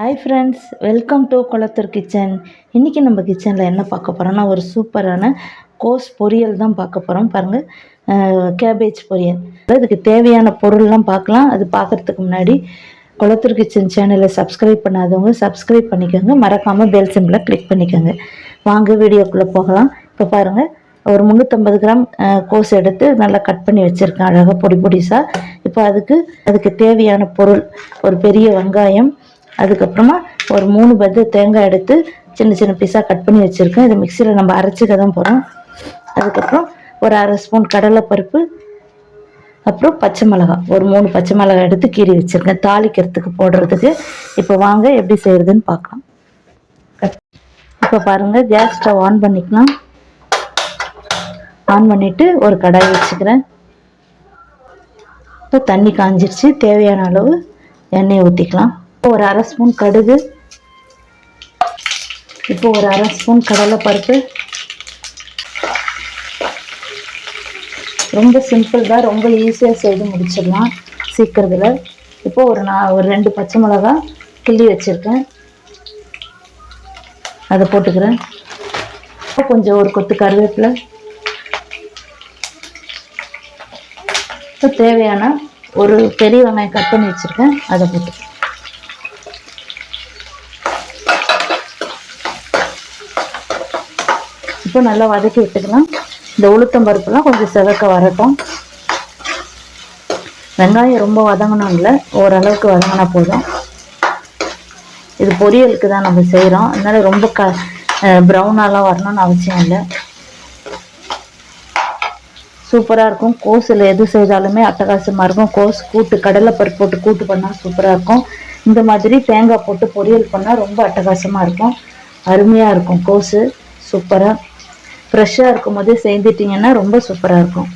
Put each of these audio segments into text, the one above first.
Hi friends welcome to Kulathur kitchen இன்றைக்கி நம்ம கிச்சனில் என்ன பார்க்க போகிறோம்னா ஒரு சூப்பரான கோஸ் பொரியல் தான் பார்க்க போகிறோம் பாருங்கள் கேபேஜ் பொரியல். இதுக்கு தேவையான பொருள்லாம் பார்க்கலாம். அது பார்க்குறதுக்கு முன்னாடி குளத்தூர் கிச்சன் சேனலை சப்ஸ்கிரைப் பண்ணாதவங்க சப்ஸ்கிரைப் பண்ணிக்கோங்க. மறக்காமல் பெல் சிம்பிளை கிளிக் பண்ணிக்கோங்க. வாங்க வீடியோக்குள்ளே போகலாம். இப்போ பாருங்கள் ஒரு முந்நூற்றம்பது கிராம் கோஸ் எடுத்து நல்லா கட் பண்ணி வச்சுருக்கேன். அழகாக பொடி பொடிசாக இப்போ அதுக்கு அதுக்கு தேவையான பொருள். ஒரு பெரிய வெங்காயம் அதுக்கப்புறமா ஒரு மூணு பத்து தேங்காய் எடுத்து சின்ன சின்ன பீஸாக கட் பண்ணி வச்சுருக்கேன். இதை மிக்சியில் நம்ம அரைச்சிக்க தான் போகிறோம் அதுக்கப்புறம் ஒரு அரை ஸ்பூன் கடலைப்பருப்பு அப்புறம் பச்சை மிளகாய். ஒரு மூணு பச்சை மிளகாய் எடுத்து கீறி வச்சுருக்கேன். தாளிக்கிறதுக்கு போடுறதுக்கு. இப்போ வாங்க எப்படி செய்கிறதுன்னு பார்க்கலாம். இப்போ பாருங்கள் கேஸ் ஸ்டவ் ஆன் பண்ணிக்கலாம். ஆன் பண்ணிவிட்டு ஒரு கடாய் வச்சுக்கிறேன். இப்போ தண்ணி காஞ்சிருச்சு. தேவையான அளவு எண்ணெயை ஊற்றிக்கலாம் ஒரு அரை ஸ்பூன் கடுகு. இப்போ ஒரு அரை ஸ்பூன் கடலைப்பருப்பு. ரொம்ப சிம்பிள் தான் ரொம்ப ஈஸியாக செய்து முடிச்சிடலாம் சீக்கிரத்தில். இப்போ ஒரு நான் ஒரு ரெண்டு பச்சை மிளகா கிள்ளி வச்சுருக்கேன். அதை போட்டுக்கிறேன். இப்போ கொஞ்சம் ஒரு கொத்து கருவேப்பிலை. இப்போ தேவையான ஒரு பெரிய வெங்காயம் கட் பண்ணி வச்சுருக்கேன். அதை போட்டுக்கிறேன் இப்போ நல்லா வதக்கி விட்டுக்கலாம். இந்த உளுத்தம் பருப்புலாம் கொஞ்சம் செவக்க வரட்டும். வெங்காயம் ரொம்ப வதங்கணும் இல்லை ஓரளவுக்கு வதங்கினா போதும். இது பொரியலுக்கு தான் நம்ம செய்கிறோம் அதனால ரொம்ப க ப்ரௌனாலாம் வரணும்னு அவசியம் இல்லை. சூப்பராக இருக்கும். கோஸில் எது செய்தாலுமே அட்டகாசமாக இருக்கும். கோஸ் கூட்டு கடலைப்பருப்பு போட்டு கூட்டு பண்ணால் சூப்பராக இருக்கும். இந்த மாதிரி தேங்காய் போட்டு பொரியல் பண்ணால் ரொம்ப அட்டகாசமாக இருக்கும். அருமையாக இருக்கும் கோஸு. சூப்பராக ஃப்ரெஷ்ஷாக இருக்கும் போதே சேர்ந்துட்டிங்கன்னா ரொம்ப சூப்பராக இருக்கும்.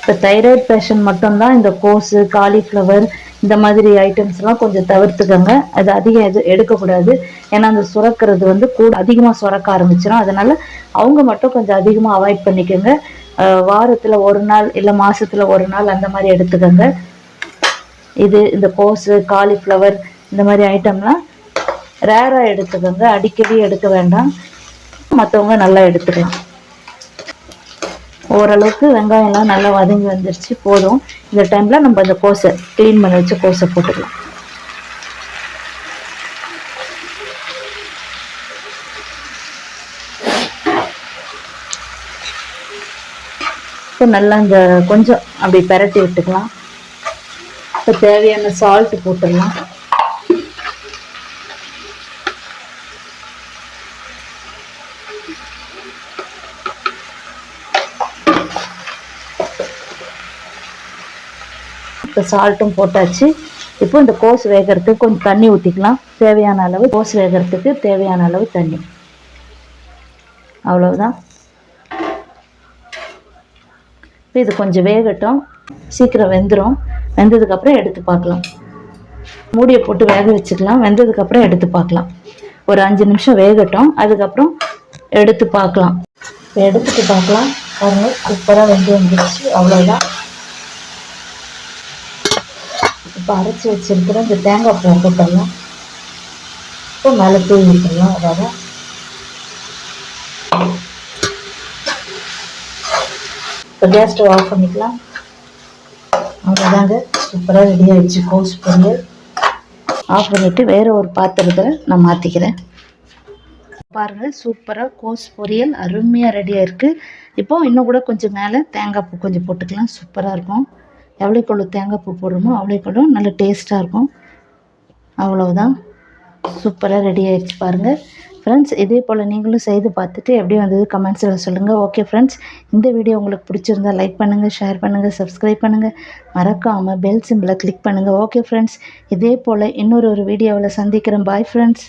இப்போ தைராய்டு பேஷண்ட் மட்டும்தான் இந்த கோஸு காலிஃப்ளவர் இந்த மாதிரி ஐட்டம்ஸ்லாம் கொஞ்சம் தவிர்த்துக்கோங்க. அது அதிகம் எது எடுக்கக்கூடாது. ஏன்னா அந்த சுரக்கிறது வந்து கூட அதிகமாக சுரக்க ஆரம்பிச்சிடும் அதனால் அவங்க மட்டும் கொஞ்சம் அதிகமாக அவாய்ட் பண்ணிக்கோங்க. வாரத்தில் ஒரு நாள் இல்லை மாதத்தில் ஒரு நாள் அந்த மாதிரி எடுத்துக்கோங்க. இது இந்த கோஸு காலிஃப்ளவர் இந்த மாதிரி ஐட்டம்லாம் ரேராக எடுத்துக்கோங்க. அடிக்கடி எடுக்க வேண்டாம். மற்றவங்க நல்லா எடுத்துக்கலாம். ஓரளவுக்கு வெங்காயம்லாம் நல்லா வதங்கி வந்துருச்சு. போதும். இந்த டைமில் நம்ம அந்த கோசை க்ளீன் பண்ணி வச்சு கோசை போட்டுக்கலாம். இப்போ நல்லா இந்த கொஞ்சம் அப்படி பெரட்டி விட்டுக்கலாம். இப்போ தேவையான சால்ட்டு போட்டுடலாம். இப்போ சால்ட்டும் போட்டாச்சு. இப்போ இந்த கோஸ் வேகிறதுக்கு கொஞ்சம் தண்ணி ஊற்றிக்கலாம் தேவையான அளவு கோஸ் வேகிறதுக்கு தேவையான அளவு தண்ணி. அவ்வளவுதான். இப்போ இது கொஞ்சம் வேகட்டும். சீக்கிரம் வெந்துடும் வெந்ததுக்கப்புறம் எடுத்து பார்க்கலாம். மூடியை போட்டு வேக வச்சுக்கலாம். வெந்ததுக்கப்புறம் எடுத்து பார்க்கலாம். ஒரு அஞ்சு நிமிஷம் வேகட்டும். அதுக்கப்புறம் எடுத்து பார்க்கலாம். எடுத்துட்டு பார்க்கலாம். பாருங்கள் சூப்பராக வெந்து வந்துருச்சு. அவ்வளோதான் இப்போ அரைச்சி வச்சுருக்கிற இந்த தேங்காய் பூ போட்டுடலாம் இப்போ மேலே தூவி விட்டுடலாம் அதாவது. இப்போ கேஸ் ஸ்டவ் ஆஃப் பண்ணிக்கலாம். அவ்வளோதாங்க. சூப்பராக ரெடி ஆகிடுச்சு கோஸ் பொரியல் ஆஃப் பண்ணிவிட்டு வேறு ஒரு பாத்திரத்தில் நான் மாற்றிக்கிறேன் பாருங்கள் சூப்பராக கோஸ் பொரியல் அருமையாக ரெடியாக இருக்குது இப்போது இன்னும் கூட கொஞ்சம் மேலே தேங்காய் பூ கொஞ்சம் போட்டுக்கலாம். சூப்பராக இருக்கும். எவ்வளோக்கு எவ்வளோ தேங்காய் பூ போடுறோமோ அவ்வளோக்கு எவ்வளோ நல்ல டேஸ்ட்டாக இருக்கும். அவ்வளோதான் சூப்பராக ரெடி ஆகிடுச்சு பாருங்கள் ஃப்ரெண்ட்ஸ் இதே போல் நீங்களும் செய்து பார்த்துட்டு எப்படி வந்தது கமெண்ட்ஸில் சொல்லுங்கள் ஓகே ஃப்ரெண்ட்ஸ் இந்த வீடியோ உங்களுக்கு பிடிச்சிருந்தா லைக் பண்ணுங்கள் ஷேர் பண்ணுங்கள் சப்ஸ்கிரைப் பண்ணுங்கள் மறக்காமல் பெல் சிம்பிளை கிளிக் பண்ணுங்கள் ஓகே ஃப்ரெண்ட்ஸ் இதே போல் இன்னொரு ஒரு வீடியோவில் சந்திக்கிறேன். Bye friends